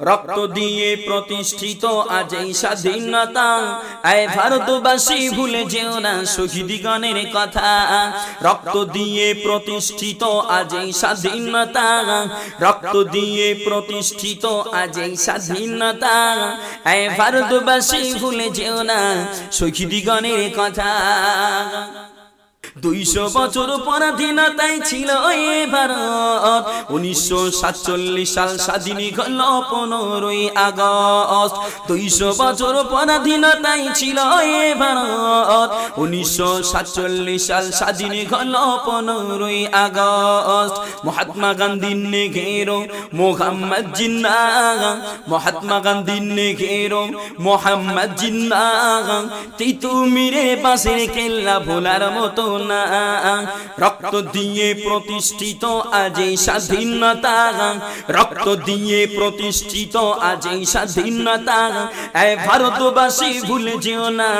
রক্ত দিয়ে প্রতিষ্ঠিত আজ এই স্বাধীনতা। আয় ভারতবাসী, ভুলে যেও না শহীদিগণের কথা। রক্ত দিয়ে প্রতিষ্ঠিত আজ এই স্বাধীনতা। রক্ত দিয়ে প্রতিষ্ঠিত আজ এই স্বাধীনতা। আয় ভারতবাসী, ভুলে যেও না শহীদিগণের কথা। দুইশো বছর পরাধীনতায় ছিল এ ভারত। উনিশশো সাতচল্লিশ সাল স্বাধীনী হল পনেরোই আগস্ট। দুইশো বছর পরাধীনতায় ছিল এ ভারত। উনিশশো সাতচল্লিশ সাল স্বাধীনী হল পনেরোই আগস্ট। মহাত্মা গান্ধীর নে ঘেরো মোহাম্মদ জিন্না মহাত্মা গান্ধীর নে ঘেরো মোহাম্মদ তিতু মিরে বাসের কেল্লা ভোলার মতো রক্ত দিয়ে প্রতিষ্ঠিত আজ স্বাধীনতা। রক্ত দিয়ে প্রতিষ্ঠিত আজ স্বাধীনতা। এ ভারতবাসী ভুলে যেও না,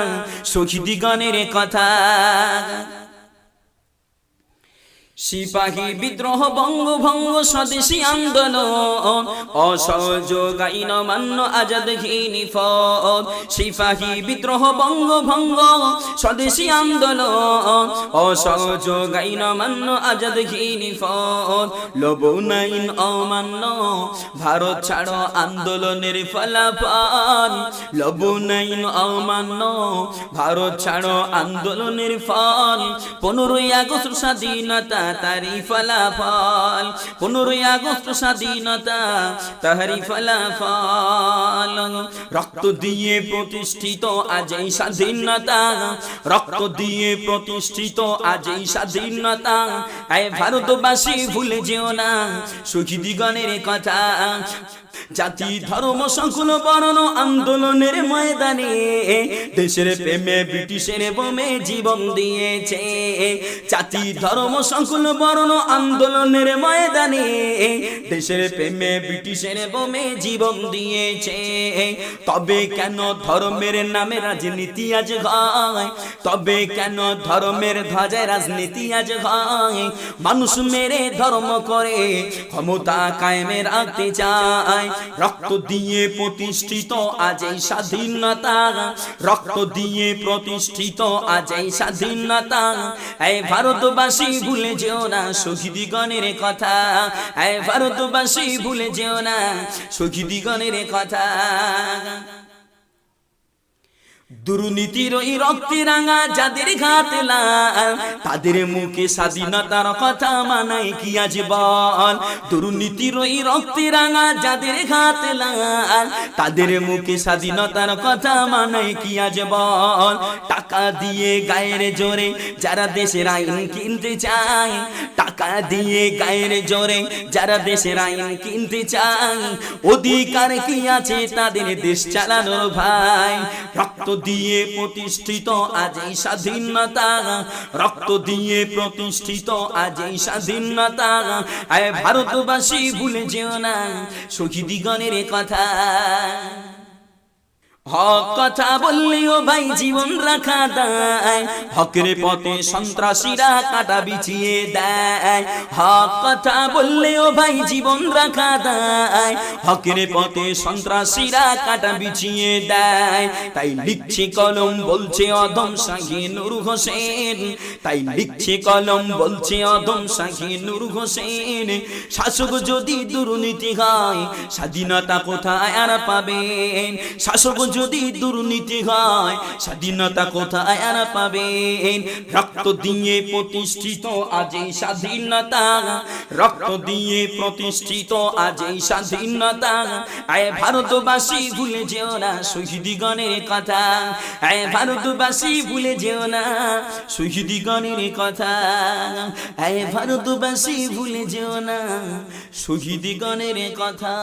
শহীদ গণের কথা। সিপাহী বিদ্রোহ, বঙ্গভঙ্গ, স্বদেশী আন্দোলন অসহযোগ আইন মান্য আজাদ ঘিনি ফদ সিপাহী বিদ্রোহ, বঙ্গভঙ্গ, স্বদেশী আন্দোলন অসহযোগ আইন মান্য আজাদ ঘিনি ফদ লবনাইন অমান্য, ভারত ছাড়ো আন্দোলনের ফলাফল লবনাইন অমান্য, ভারত ছাড়ো আন্দোলনের ফল, পনেরোই আগস্ট স্বাধীনতা তারি ফলাফল, পনেরোই আগস্ট স্বাধীনতা তাহারি ফলাফল। রক্ত দিয়ে প্রতিষ্ঠিত আজ এই স্বাধীনতা, রক্ত দিয়ে প্রতিষ্ঠিত আজ এই স্বাধীনতা। আয় ভারতবাসী, ভুলে যেও না সুখী দিগণের কথা। জাতি, ধর্ম, সকল, বর্ণ, আন্দোলনের ময়দানে দেশের প্রেমে ব্রিটিশের বোমে জীবন দিয়েছে। জাতি, ধর্ম, সকল, বর্ণ, আন্দোলনের ময়দানে দেশের প্রেমে ব্রিটিশের বোমে জীবন দিয়েছে। তবে কেন ধর্মের নামে রাজনীতি আজ হয়? তবে কেন ধর্মের ধ্বজায় রাজনীতি আজ হয়? মানুষ মেরে ধর্ম করে, ক্ষমতা কায়েমে রাখতে চায়। রক্ত দিয়ে প্রতিষ্ঠিত আজ এই স্বাধীনতা। রক্ত দিয়ে প্রতিষ্ঠিত আজ এই স্বাধীনতা। এই ভারতবাসী, ভুলে যেও না শহীদিগণের কথা। এই ভারতবাসী, ভুলে যেও না শহীদিগণের কথা। দুর্নীতির রাঙা যাদের ঘাত তাদের মুখে স্বাধীনতার কথা মানায় কি আজ বল? দুর্নীতির রাঙা যাদের ঘাত তাদের মুখে স্বাধীনতার কথা মানায় কি আজ বল? টাকা দিয়ে গায়ের জোরে যারা দেশের আইন কিনতে চায়। টাকা দিয়ে গায়ের জোরে যারা দেশের আইন কিনতে চায়। অধিকার কি আছে তাদের দেশ চালানোর ভাই? রক্ত দিয়ে প্রতিষ্ঠিত আজ এই স্বাধীনতা রক্ত দিয়ে প্রতিষ্ঠিত আজ এই স্বাধীনতা আয় ভারতবাসী, ভুলে যেও না, শহীদিগণের কথা। হক কথা বললেও ভাই জীবন রাখা দেয়। হকের পথে সন্ত্রাসীরা কাটা বিছিয়ে দেয়। হক কথা বললেও ভাই জীবন রাখা দেয়। হকের পথে সন্ত্রাসীরা কাটা বিছিয়ে দেয়। তাই লিখছে কলম বলছে অদম সাহি নূর হোসেন। তাই লিখছে কলম বলছে অদম সাহি নূর হোসেন। শাসক যদি দুর্নীতি হয় স্বাধীনতা কোথায় আর পাবেন? শাসক যদি দুর্নীতি হয়, স্বাধীনতা কোথায় আর পাবেন? রক্ত দিয়ে প্রতিষ্ঠিত আজ এই স্বাধীনতা, রক্ত দিয়ে প্রতিষ্ঠিত আজ এই স্বাধীনতা। আয় ভারতবাসী, ভুলে যেও না শহীদিগণের কথা। আয় ভারতবাসী, ভুলে যেও না শহীদিগণের কথা। আয় ভারতবাসী, ভুলে যেও না শহীদিগণের কথা।